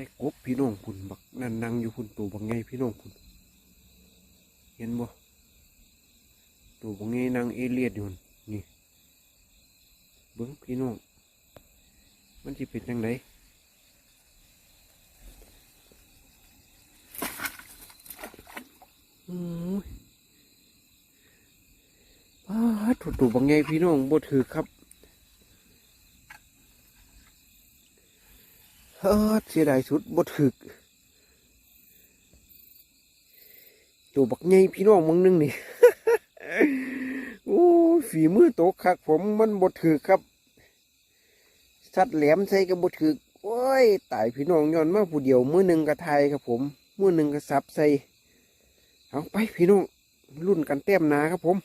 ได้กบพี่น้องคุณบักนั่นนั่งอยู่คุณตัวบักไงพี่น้องคุณ เห็นบ่ตัวบักไงนั่งเอเลียดอยู่นี่เบิ้งพี่น้องมันจะเป็นยังไงอ้าถูกตัวบักไงพี่น้องบ่ถือครับ เออเสียดายสุดบ่ถึก ตัวบักใหญ่พี่น้องมึงนึงนี่ โอ้ฝีมือโตคักผมมันบ่ถึกครับสัตว์แหลมใส่ก็บ่ถึกโอ้ยตายพี่น้องย้อนมาผู้เดียวมือหนึ่งก็ทยครับผมมือหนึ่งก็สับใส่เอาไปพี่น้องรุ่นกันแต้มนาครับผม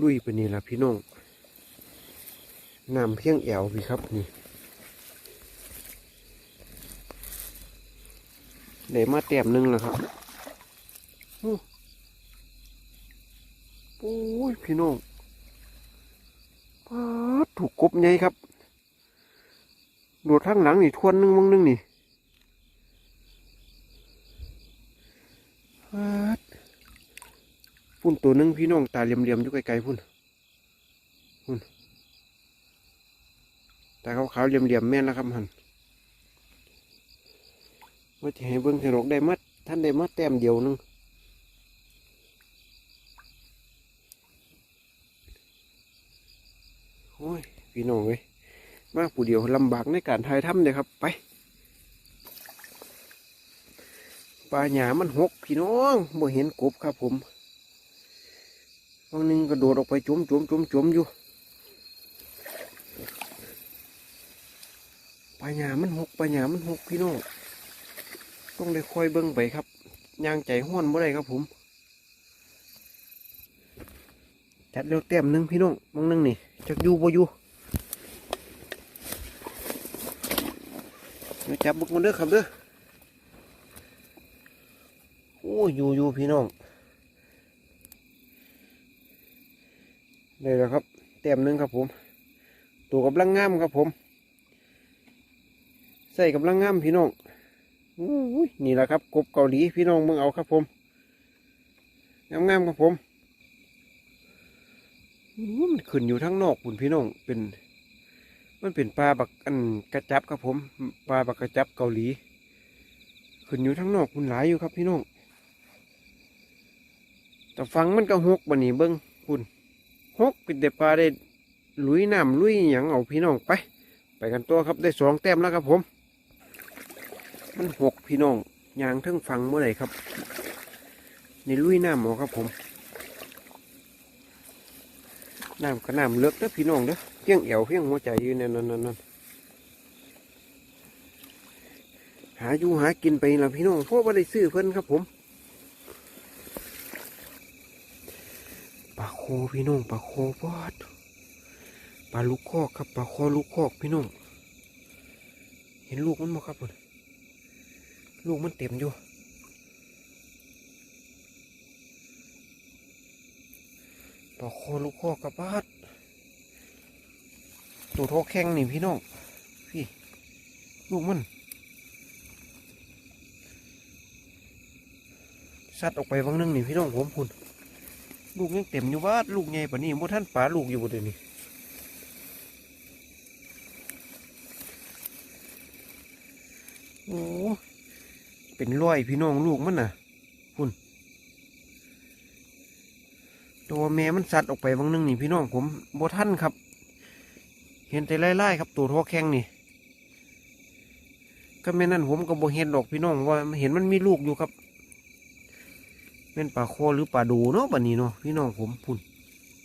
ลุยไปนี่ละพี่น้องน้ำเพียงแอวพี่ครับนี่ ได้มาแต้มนึงแล้วครับโอ้ยพี่น้องปาถูกกบใหญ่ครับโดดข้างหลังนี่ทวนนึงมังนึงนี่ปาพุ่นตัวนึงพี่น้องตาเหลี่ยมๆอยู่ไกลๆพุ่นพุ่นตาขาวๆเหลี่ยมๆแม่นแล้วครับหัน ว่าจะให้เบิ้งถนกได้มัดท่านได้มัดแต้มเดียวหนึงโอ้ยพี่น้องเว้ยมาผู้เดียวลำบากในการถ่ายทำเลยครับไปปลาหยามันหกพี่น้องบ่เห็นกบครับผมบางนึงกระโดดออกไปจุ่มจุ่มจุ่มจุ่มอยู่ปลาหยามันหกปลาหยามันหกพี่น้อง ต้องได้คอยเบิ้งไปครับย่างใจห้อนบ่ได้ครับผม จัดเร็วเต็มหนึ่งพี่น้องมองหนึงนี่จักอยู่บ่อยู่เดี๋ยวจับบุกมันเด้อครับเด้อโอ้อยู่อยู่พี่น้องได้แล้วครับเต็มหนึ่งครับผม ตัวกำลังงามครับผม ใส่กำลังงามพี่น้อง นี่แหละครับ กบเกาหลีพี่น้องมึงเอาครับผมงามๆครับผมมันขึ้นอยู่ทั้งนอกคุณพี่น้องเป็น มันเป็นปลาบักอันกระจับครับผมปลาบักกระจับเกาหลี ขึ้นอยู่ทั้งนอกคุณหลายอยู่ครับพี่น้องแต่ฟังมันก็หกบันนี้เบิ้งคุณหกเป็นแต่ปลาได้ลุยน้ำลุยหยังเอาพี่น้องไป ไปกันตัวครับได้สองแต้มแล้วครับผม มันหกพี่น้องยางเทั้งฟังเมื่อไหร่ครับ ในลุยน้ำหมอครับผมน้ำก็น้ำเลือกเด้อพี่น้องเด้อเพียงเอวเพียงหัวใจอยู่นั่นนั่นนั่นนหาอยู่หากินไปละพี่น้องเพราะว่าได้ซื้อเพิ่นครับผมปลาโคพี่น้องปลาโคปอดปลาลูกคอกครับปลาโคลูกคอกพี่น้องเห็นลูกมันบ่ครับผม ลูกมันเต็มอยู่ต่อคอลูกคอกระบาดตัวโทแข้งนี่พี่น้อง พี่ ลูกมัน สัตว์ออกไปวังนึงนี่พี่น้องผมคุณลูกยังเต็มอยู่บ้านลูกใหญ่ปะนี่โมท่านป๋าลูกอยู่บนเดี๋ยวนี้โอ้ เป็นร้อยพี่น้องลูกมันน่ะคุณตัวแม่มันสัตว์ออกไปบางนึงนี่พี่น้องผมโบท่านครับ เห็นแต่ไล่ๆครับ ตัวทอแข้งนี่ ก็แม่นั่นผมก็บ่เห็นดอกพี่น้องว่าเห็นมันมีลูกอยู่ครับแม่นปลาโคหรือปลาดูเนาะบันนี้เนาะพี่น้องผมพุ่น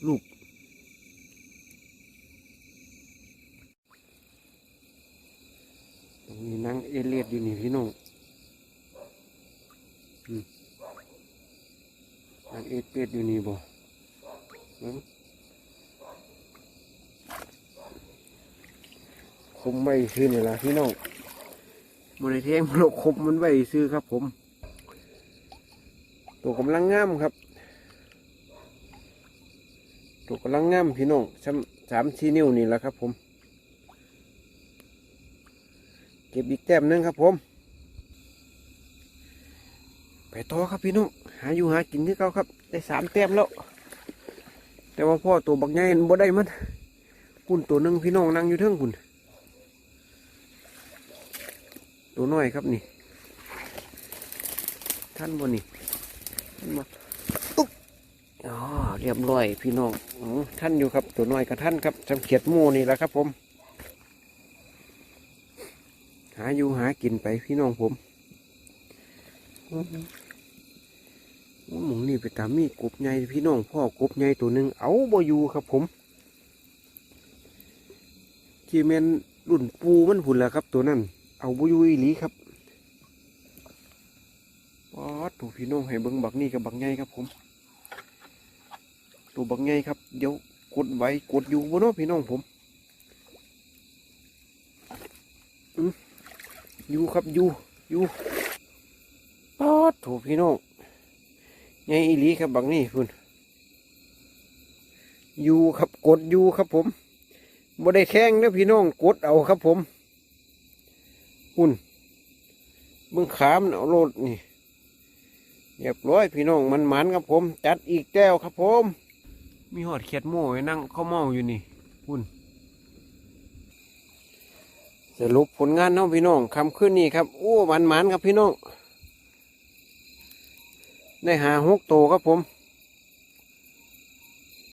ลูกตรงนี้นั่งเอเลียดอยู่นี่พี่น้อง อันเอ็ดเป็ดอยู่นี่บ่คมไม่ซื้อนี่ละพี่น้องบริเทงโลกคมมันไว้ซื้อครับ ผม ตัวกำลังงามครับ ตัวกำลังงามพี่น้องสามสามชีนิ้วนี่แหละครับ ผม เก็บอีกแต้มหนึงครับผม ไปต่อครับพี่น้องหาอยู่หากินที่เขาครับ ได้สามแต้มแล้ว แต่ว่าพ่อตัวบักใหญ่บ่ได้มันคุณตัวนึ่งพี่น้องนั่งอยู่เทิงคุณตัวน้อยครับนี่ ท่านบ่นี่ท่าอุ๊บอ๋อเรียบร้อยพี่น้องอท่านอยู่ครับ ตัวน้อยกับท่านครับจำเขียดมูนี่แหละครับผม หาอยู่หากินไปพี่น้องผม หมองนี่ไปตามมีกบใหญ่พี่น้องพ่อกบใหญ่ตัวหนึ่งเอาบอยู่ครับผมที่แมนรุ่นปูมันผุนแหละครับ ตัวนั้น เอาบอยู่อีหลีครับอ๋อตัวพี่น้องให้เบิ้งบักนี่กับบักใหญ่ครับผม ตัวบักใหญ่ครับ เดี๋ยวกดไว้กดอยู่บ่เนาะพี่น้องผมอยู่ครับอยู่อยู่ ดถูกพี่น้องไงอีหลีครับบังนี่คุณอยู่ครับกดอยู่ครับผมบ่ได้แข้งนะพี่น้องกดเอาครับผมคุณเบิ่งขามนเอาโลดนี่เรียบร้อยพี่น้องมันหมันครับผม จัดอีกแก้วครับผม มีหอดเขียดโม่ไว้นั่งข้าวเมาอยู่นี่คุณสรุปผลงานน้องพี่น้องคำขึ้นนี่ครับโอ้หมันหมันครับพี่น้อง ได้หาหกโตครับผม